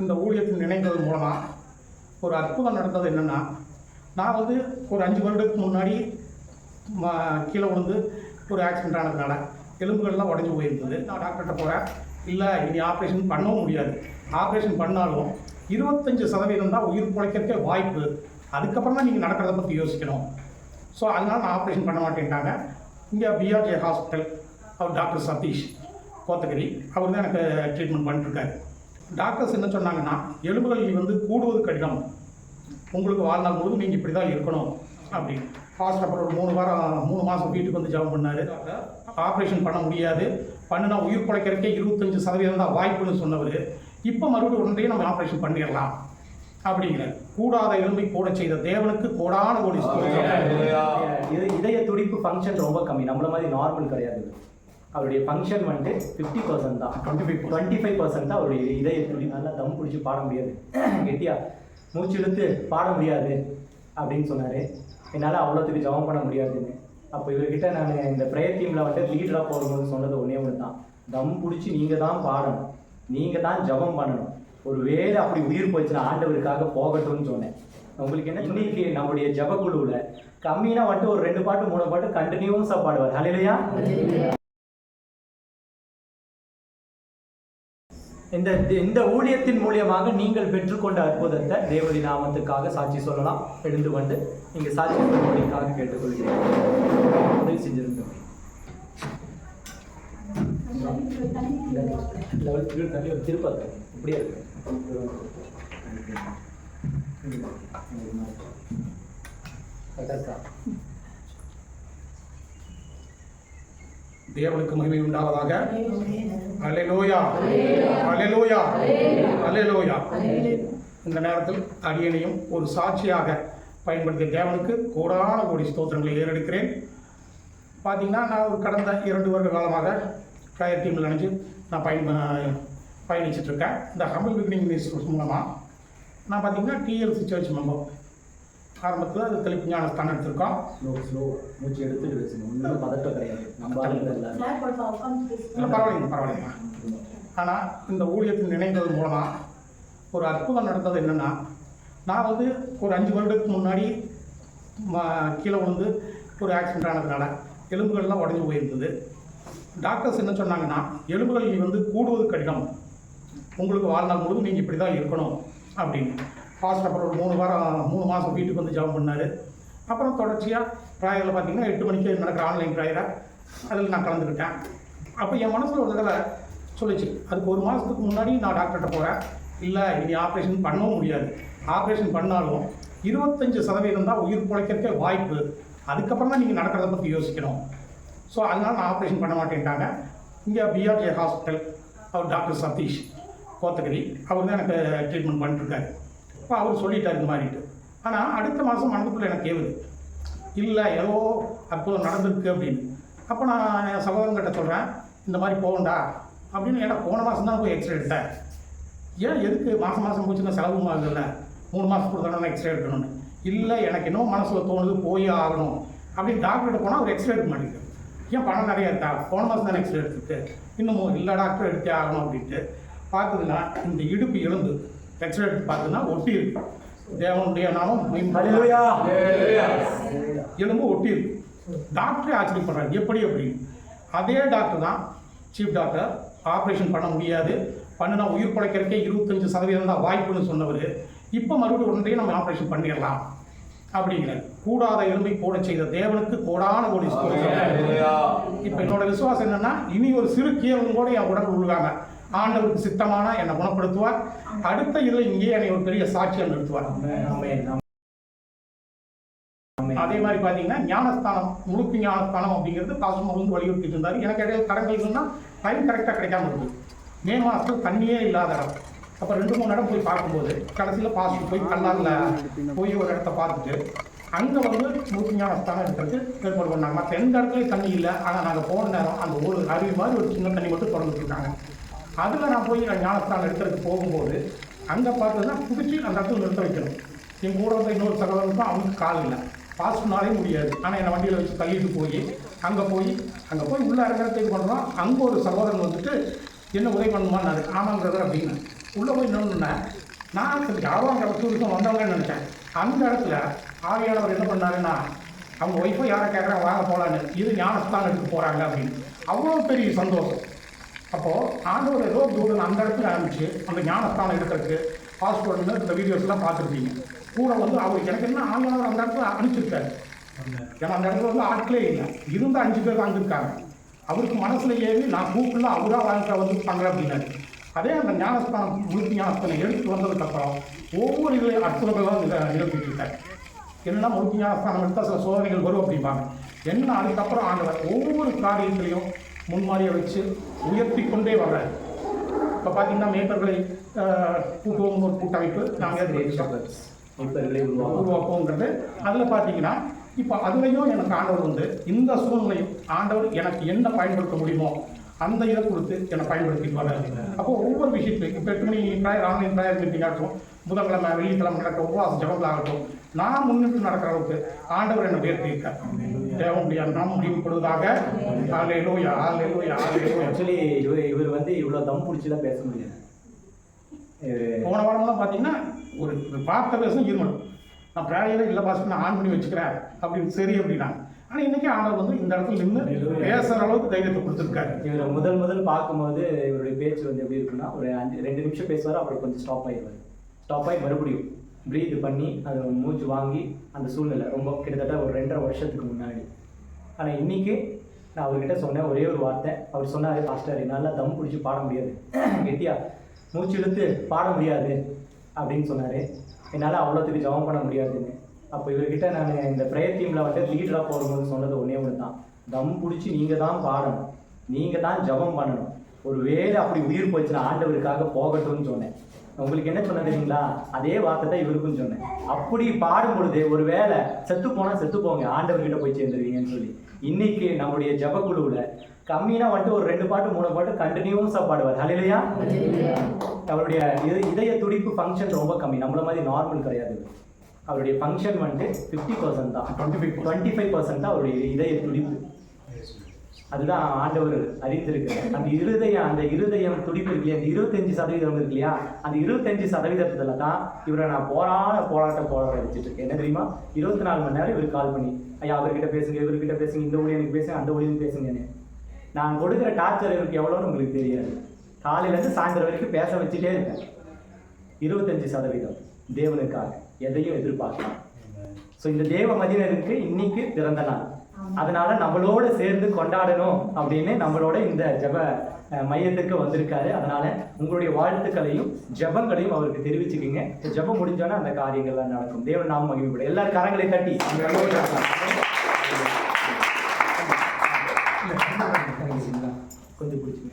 இந்த ஊழியத்தில் இணைந்தது மூலமாக ஒரு அற்புதம் நடந்தது என்னென்னா நான் வந்து ஒரு அஞ்சு வருடத்துக்கு முன்னாடி ம- கீழே விழுந்து ஒரு ஆக்சிடென்ட் ஆனதுனால எலும்புகள்லாம் உடஞ்சி போயிருந்தது. நான் டாக்டர்கிட்ட போகிறேன் இல்லை இனி ஆப்ரேஷன் பண்ணவும் முடியாது. ஆப்ரேஷன் பண்ணாலும் இருபத்தஞ்சி சதவீதம் தான் உயிர் பிழைக்கிறதுக்கே வாய்ப்பு. அதுக்கப்புறம் தான் நீங்கள் நடக்கிறத பற்றி யோசிக்கணும். ஸோ அதனால் நான் ஆப்ரேஷன் பண்ண மாட்டேன்ட்டாங்க. இங்கே பிஆர்ஜே ஹாஸ்பிட்டல் அவர் டாக்டர் சதீஷ் கோத்தகிரி அவர் தான் எனக்கு ட்ரீட்மெண்ட் பண்ணிட்டுருக்காரு. டாக்டர்ஸ் என்ன சொன்னாங்கன்னா எலும்புகள் வந்து கூடுவது கடினம். உங்களுக்கு வாழ்நாள் முழுவதும் நீங்கள் இப்படி தான் இருக்கணும் அப்படின்னு. ஃபாஸ்ட் அப்புறம் ஒரு மூணு வாரம் மூணு மாதம் வீட்டுக்கு வந்து ஜாப் பண்ணார். ஆப்ரேஷன் பண்ண முடியாது. பண்ணுனா உயிர் பிழைக்கிறதுக்கே இருபத்தஞ்சு சதவீதம் தான் வாய்ப்புன்னு சொன்னவர். இப்போ மறுபடியும் உடனே நம்ம ஆப்ரேஷன் பண்ணிடலாம் அப்படிங்கிற கூடாத எலும்பை கூட செய்த தேவனுக்கு கோடான கோடி இதய துடிப்பு ஃபங்க்ஷன் ரொம்ப கம்மி. நம்மள மாதிரி நார்மல் கிடையாது. அவருடைய ஃபங்க்ஷன் வந்துட்டு ஃபிஃப்டி பர்சன்ட் தான். 25% டுவெண்ட்டி ஃபைவ் பர்சன்ட் தான் அவருடைய இதய துடிப்பு நல்லா தம் பிடிச்சி பாட முடியாது. கெட்டியா? மூச்சு இழுத்து பாட முடியாது அப்படின்னு சொன்னார். என்னால் அவ்வளோத்துக்கு ஜெபம் பண்ண முடியாதுன்னு. அப்போ இவர்கிட்ட நான் இந்த ப்ரேயர் டீமில் வந்து லீடராக போகும்போது சொன்னது ஒன்றே ஒன்று தான் தம் பிடிச்சி நீங்கள் தான் பாடணும். நீங்கள் தான் ஜெபம் பண்ணணும். ஒரு வேலை அப்படி உயிர் போச்சுன்னா ஆண்டவருக்காக போகட்டும்னு சொன்னேன். உங்களுக்கு என்ன? இன்னைக்கு நம்முடைய ஜபக்குழுவில் கம்மினா வந்துட்டு ஒரு ரெண்டு பாட்டு மூணு பாட்டு கண்டினியூஸாக பாடுவார் ஹலையிலையா இந்த இந்த ஊழியத்தின் மூலியமாக நீங்கள் பெற்றுக்கொண்ட அற்புதத்தை தேவதி நாமத்துக்காக சாட்சி சொல்லலாம். எழுந்து வந்து நீங்கள் சாட்சி சொல்லும்படிக்காக கேட்டுக்கொள்கிறேன். உதவி செஞ்சிருந்தோம் திருப்பதி இப்படியே இருக்கு? தேவனுக்கு மகிமை உண்டாவதாக. அல்லேலூயா அல்லேலூயா அல்லேலூயா இந்த நேரத்தில் அடியனையும் ஒரு சாட்சியாக பயன்படுத்திய தேவனுக்கு கோடான கோடி ஸ்தோத்திரங்களை ஏறெடுக்கிறேன். பார்த்தீங்கன்னா நான் ஒரு கடந்த இரண்டு வருட காலமாக ப்ரேயர் டீமில் நினச்சி நான் பயன் பயணிச்சுட்டு இருக்கேன். இந்த ஹம்பிள் பிகினிங் மினிஸ்டர்ஸ் மூலமாக நான் பார்த்தீங்கன்னா டிஎல்சி சர்ச் மெம்பர் ஆரம்பத்தில் அது தெளிப்பு ஞானஸ்தானம் எடுத்திருக்கோம். ஸ்லோ ஸ்லோ மூச்சு எடுத்துட்டு பேசணும் ஒன்றும் பதட்டம் கிடையாது. நம்ம இல்லை பரவாயில்லைங்க பரவாயில்லைங்க. ஆனால் இந்த ஊழியத்தில் இணைந்தது மூலமாக ஒரு அற்புதம் நடந்தது என்னென்னா நான் வந்து ஒரு அஞ்சு வருடத்துக்கு முன்னாடி ம- கீழே விழுந்து ஒரு ஆக்சிடென்ட் ஆனதுனால எலும்புகள்லாம் உடஞ்சி போயிருந்தது. டாக்டர்ஸ் என்ன சொன்னாங்கன்னா எலும்புகள் வந்து கூடுவது கடினம். உங்களுக்கு வாழ்நாள் முழுவதும் நீங்கள் இப்படி தான் இருக்கணும் அப்படின்னு. ஃபாஸ்ட் அப்புறம் ஒரு மூணு வாரம் மூணு மாதம் வீட்டுக்கு வந்து ஜாப் பண்ணார். அப்புறம் தொடர்ச்சியாக ப்ராயரில் பார்த்தீங்கன்னா எட்டு மணிக்கு நடக்கிற ஆன்லைன் ப்ராயராக அதில் நான் கலந்துக்கிட்டேன். அப்போ என் மனசில் ஒரு தடவை சொல்லிச்சு அதுக்கு ஒரு மாதத்துக்கு முன்னாடி நான் டாக்டர்கிட்ட போகிறேன் இல்லை இனி ஆப்ரேஷன் பண்ணவும் முடியாது. ஆப்ரேஷன் பண்ணாலும் இருபத்தஞ்சு சதவீதம் தான் உயிர் பிழைக்கிறதுக்கே வாய்ப்பு. அதுக்கப்புறம் தான் நீங்கள் நடக்கிறத பற்றி யோசிக்கணும். ஸோ அதனால் நான் ஆப்ரேஷன் பண்ண மாட்டேன்ட்டாங்க. இங்கே பிஆர்ஜே ஹாஸ்பிட்டல் அவர் டாக்டர் சதீஷ் கோத்தகிரி அவர் தான் எனக்கு ட்ரீட்மெண்ட் பண்ணிட்டுருக்காரு அப்போ அவர் சொல்லிட்டார் இந்த மாதிரிட்டு ஆனால் அடுத்த மாதம் மனதுக்குள்ள எனக்கு கேவுது. இல்லை ஏதோ அற்புதம் நடந்திருக்கு அப்படின்னு. அப்போ நான் என் சகோதரங்கிட்ட சொல்கிறேன் இந்த மாதிரி போகண்டா அப்படின்னு ஏன்னா போன மாதம் தான் போய் எக்ஸ்ரே எடுத்தேன். ஏன் எதுக்கு மாதம் மாதம் போச்சுன்னா செலவும் ஆகுதுல்ல மூணு மாதம் நான் எக்ஸ்ரே எடுக்கணும்னு. இல்லை எனக்கு இன்னும் மனசில் தோணுது போய் ஆகணும் அப்படின்னு டாக்டர்கிட்ட போனால் அவர் எக்ஸ்ரே எடுக்க மாட்டேங்குது. ஏன் பணம் நிறைய இருக்கா? போன மாதம் தானே எக்ஸ்ரே எடுத்துருக்கு இன்னமும் இல்லை டாக்டர் எடுத்தே ஆகணும் அப்படின்ட்டு. பார்த்ததுன்னா இந்த இடுப்பு எழுந்து எக்ஸ்ரே எடுத்து பார்த்ததுன்னா ஒட்டி இருக்கு. தேவனுடைய நாமம் ஹalleluya. எலும்பு ஒட்டி இருக்கு. டாக்டரே ஆச்சரியப்படுறாரு. எப்படி அப்படின்னு அதே டாக்டர் தான் சீஃப் டாக்டர் ஆப்ரேஷன் பண்ண முடியாது. பண்ணுனா உயிர் பிழைக்கிறதுக்கே இருபத்தஞ்சு சதவீதம் தான் வாய்ப்புன்னு சொன்னவர். இப்போ மறுபடியும் உடனே நம்ம ஆப்ரேஷன் பண்ணிடலாம். அப்படிங்கிற கூடாத எலும்பை கூட செய்த தேவனுக்கு கோடான கோடி ஸ்தோத்திரம். இப்போ என்னோட விசுவாசம் என்னன்னா இனி ஒரு சிறு கீரலும் கூட என் உடம்பு உழுகாம. ஆண்டவருக்கு சித்தமான என்னை குணப்படுத்துவார். அடுத்த இதில் இங்கேயே என்னை ஒரு பெரிய சாட்சியம் நிறுத்துவார் அதே மாதிரி பார்த்தீங்கன்னா ஞானஸ்தானம் முழுக்கு ஞானஸ்தானம் அப்படிங்கிறது பாஸ்டர் வந்து வலியுறுத்திட்டு இருந்தார். எனக்கு இடையில கடன்கள் இருந்தால் டைம் கரெக்டாக கிடைக்காம இருந்தது. மே மாதத்தில் தண்ணியே இல்லாத இடம். அப்போ ரெண்டு மூணு இடம் போய் பார்க்கும்போது கடைசியில் பாஸ்டர் போய் கல்லாரில் போய் ஒரு இடத்த பார்த்துட்டு அங்கே வந்து முழுக்கு ஞானஸ்தானம் இருக்கிறதுக்கு ஏற்பாடு பண்ணாங்க. மற்ற எந்த இடத்துலையும் தண்ணி இல்லை. ஆனால் நாங்கள் போன நேரம் அந்த ஒரு அருவி மாதிரி ஒரு சின்ன தண்ணி மட்டும் திறந்துட்டு இருக்காங்க அதில் நான் போய் நான் ஞானஸ்தானம் எடுக்கிறதுக்கு போகும்போது அங்கே பார்த்ததுன்னா பிடிச்சி அந்த இடத்துல நிறுத்த வைக்கணும். என் கூட வந்த இன்னொரு சகோதரனுக்கும் அவனுக்கு கால் இல்லை. பாஸ்னாலே முடியாது. ஆனால் என்னை வண்டியில் வச்சு தள்ளிட்டு போய் அங்கே போய் அங்கே போய் உள்ள இறங்குறதுக்கு பண்ணுறோம். அங்கே ஒரு சகோதரன் வந்துட்டு என்ன உதவி பண்ணுமான்னாரு ஆமாம் அப்படின்னு. உள்ளே போய் நின்றுனேன் நான் சரி யாரோ அங்கே டூரிசம் வந்தவங்கன்னு நினச்சேன். அந்த இடத்துல ஆவியானவர் என்ன பண்ணாருன்னா அவங்க ஒய்ஃபை யாரை கேட்குறாங்க? வாங்க போகலான்னு இது ஞானஸ்தானத்துக்கு போகிறாங்க அப்படின்னு. அவ்வளோ பெரிய சந்தோஷம். அப்போது ஆண்டவர் ஏதோ தூரம் அந்த இடத்துல ஆரம்பிச்சு அந்த ஞானஸ்தானம் இருக்கிறதுக்கு பாஸ்போர்ட்னு இந்த வீடியோஸ்லாம் பார்த்துருப்பீங்க. கூட வந்து அவருக்கு எனக்கு என்ன ஆண்டவர் அந்த இடத்துல அனுப்பிச்சிருக்காரு. ஏன்னா அந்த இடத்துல வந்து ஆட்களே இல்லை. இருந்த அஞ்சு பேர் வாங்கியிருக்காங்க அவருக்கு மனசில் ஏறி நான் கூப்பிடல அவராக வாங்க வந்து பண்ணுறேன் அப்படின்னாரு. அதே அந்த ஞானஸ்தானம் முழுக்க ஞானஸ்தானம் எடுத்து வந்ததுக்கப்புறம் ஒவ்வொரு இது அற்புதங்களும் இதை நிரப்பிட்டு இருக்காரு என்னன்னா முழுக்க ஞானஸ்தானம் எடுத்தால் சில சோதனைகள் வரும் அப்படிம்பாங்க. என்ன அதுக்கப்புறம் ஆண்டவர் ஒவ்வொரு காரியத்திலையும் முன்மாதிரியை வச்சு உயர்த்தி கொண்டே வர்றாரு இப்போ பார்த்தீங்கன்னா மேய்ப்பர்களை கூட்டுவோம் ஒரு கூட்டமைப்பு நாங்கள் உருவாக்குங்கிறது அதில் பார்த்தீங்கன்னா இப்போ அதுலேயும் எனக்கு ஆண்டவர் வந்து இந்த சூழ்நிலையும் ஆண்டவர் எனக்கு என்ன பயன்படுத்த முடியுமோ அந்த இதை கொடுத்து என்னை பயன்படுத்தி வர்றாரு. அப்போ ஒவ்வொரு விஷயத்துலையும் இப்போ எட்டு மணி ப்ராயர் ஆன்லைன் ப்ராயர் மீட்டிங் ஆகட்டும் புதன்கிழமை வெள்ளிக்கிழமை நடக்கிற உபவாச ஜபங்கள் ஆகட்டும் நான் முன்னிட்டு நடக்கிற அளவுக்கு ஆண்டவர் என்னை உயர்த்தியிருக்கார். தேவனுடைய நாம் முடிவுபடுவதாக. ஆலேலூயா ஆலேலூயா ஆலேலூயா ஆக்சுவலி இவர் இவர் வந்து இவ்வளோ தம் பிடிச்சிலாம் பேச முடியாது. போன வாரம்லாம் பார்த்தீங்கன்னா ஒரு பார்த்த பேசும் இருமல் நான் ப்ரேயரே இல்லை பாஸ் நான் ஆன் பண்ணி வச்சுக்கிறேன். அப்படின்னு சரி அப்படின்னா ஆனால் இன்னைக்கு ஆண்டவர் வந்து இந்த இடத்துல நின்று பேசுகிற அளவுக்கு தைரியத்தை கொடுத்துருக்காரு. இவரை முதல் முதல் பார்க்கும்போது இவருடைய பேச்சு வந்து எப்படி இருக்குன்னா ஒரு அஞ்சு ரெண்டு நிமிஷம் பேசுவார் அப்புறம் கொஞ்சம் ஸ்டாப் ஆயிடுவார். ஸ்டாப் ஆகி மறுபடியும் ப்ரீத் பண்ணி அதை மூச்சு வாங்கி அந்த சூழ்நிலை ரொம்ப கிட்டத்தட்ட ஒரு ரெண்டரை வருஷத்துக்கு முன்னாடி. ஆனால் இன்னைக்கு நான் அவர்கிட்ட சொன்னேன் ஒரே ஒரு வார்த்தை. அவர் சொன்னார் பாஸ்டர் என்னால் தம் பிடிச்சி பாட முடியாது. கெட்டியா மூச்சு இழுத்து பாட முடியாது. அப்படின்னு சொன்னார். என்னால் அவ்வளோத்துக்கு ஜெபம் பண்ண முடியாதுன்னு. அப்போ இவர்கிட்ட நான் இந்த ப்ரேயர் டீமில் வந்து லீடராக போகும்போது சொன்னது ஒன்றே ஒன்று தான் தம் பிடிச்சி நீங்கள் தான் பாடணும். நீங்கள் தான் ஜெபம் பண்ணணும். ஒரு வேளை அப்படி உயிர் போச்சுன்னா ஆண்டவருக்காக போகட்டும்னு சொன்னேன். உங்களுக்கு என்ன சொன்னது தெரியுங்களா? அதே வார்த்தை தான் இவருக்கும் சொன்னேன். அப்படி பாடும் பொழுது ஒரு வேளை செத்து போனா செத்து போங்க ஆண்டவர்கிட்ட போய் சேர்ந்துருவீங்கன்னு சொல்லி. இன்னைக்கு நம்முடைய ஜெபக்குழுவில் கம்மினா வந்துட்டு ஒரு ரெண்டு பாட்டு மூணு பாட்டு கண்டினியூஸாக பாடுவார். ஹalleluya அவருடைய இது- இதய துடிப்பு ஃபங்க்ஷன் ரொம்ப கம்மி. நம்மள மாதிரி நார்மல் கிடையாது. அவருடைய ஃபங்க்ஷன் வந்துட்டு ஃபிஃப்டி பர்சன்ட் தான். Twenty five twenty five percent தான் அவருடைய இதய துடிப்பு. அதுதான் ஆண்டவர் அறிந்திருக்கிறார். அந்த இருதயம் அந்த இருதயம் துடிப்பு இருக்கு அந்த இருபத்தஞ்சு சதவீதம் இருக்கு இல்லையா? அந்த இருபத்தஞ்சு சதவீதத்துல தான் இவரை நான் போராட போராட்ட போராட வச்சுட்டு இருக்கேன். என்ன தெரியுமா? இருபத்தி நாலு மணி நேரம் இவர் கால் பண்ணி ஐயா அவர்கிட்ட பேசுங்க இவர்கிட்ட பேசுங்க இந்த ஊழியனுக்கு பேசுங்க அந்த ஊழியனுக்கு பேசுங்கன்னு. நான் கொடுக்குற டார்ச்சர் இவருக்கு எவ்வளோன்னு உங்களுக்கு தெரியாது. காலையிலேருந்து சாயந்தரம் வரைக்கும் பேச வச்சுட்டே இருக்கேன் இருபத்தஞ்சு சதவீதம் தேவனுக்காக. எதையும் எதிர்பார்க்கலாம் ஸோ இந்த தேவ மதியனருக்கு இன்னைக்கு பிறந்த நாள். அதனால நம்மளோட சேர்ந்து கொண்டாடணும் அப்படின்னு நம்மளோட இந்த ஜெப மையத்துக்கு வந்திருக்காரு. அதனால உங்களுடைய வாழ்த்துக்களையும் ஜெபங்களையும் அவருக்கு தெரிவிச்சுக்கிங்க. ஜெபம் முடிஞ்சோன்னா அந்த காரியங்கள்லாம் நடக்கும். தேவன் நாம் மகிமைப்படும் எல்லாரும் கரங்களை தட்டி. கொஞ்சம் பிடிச்சிங்க.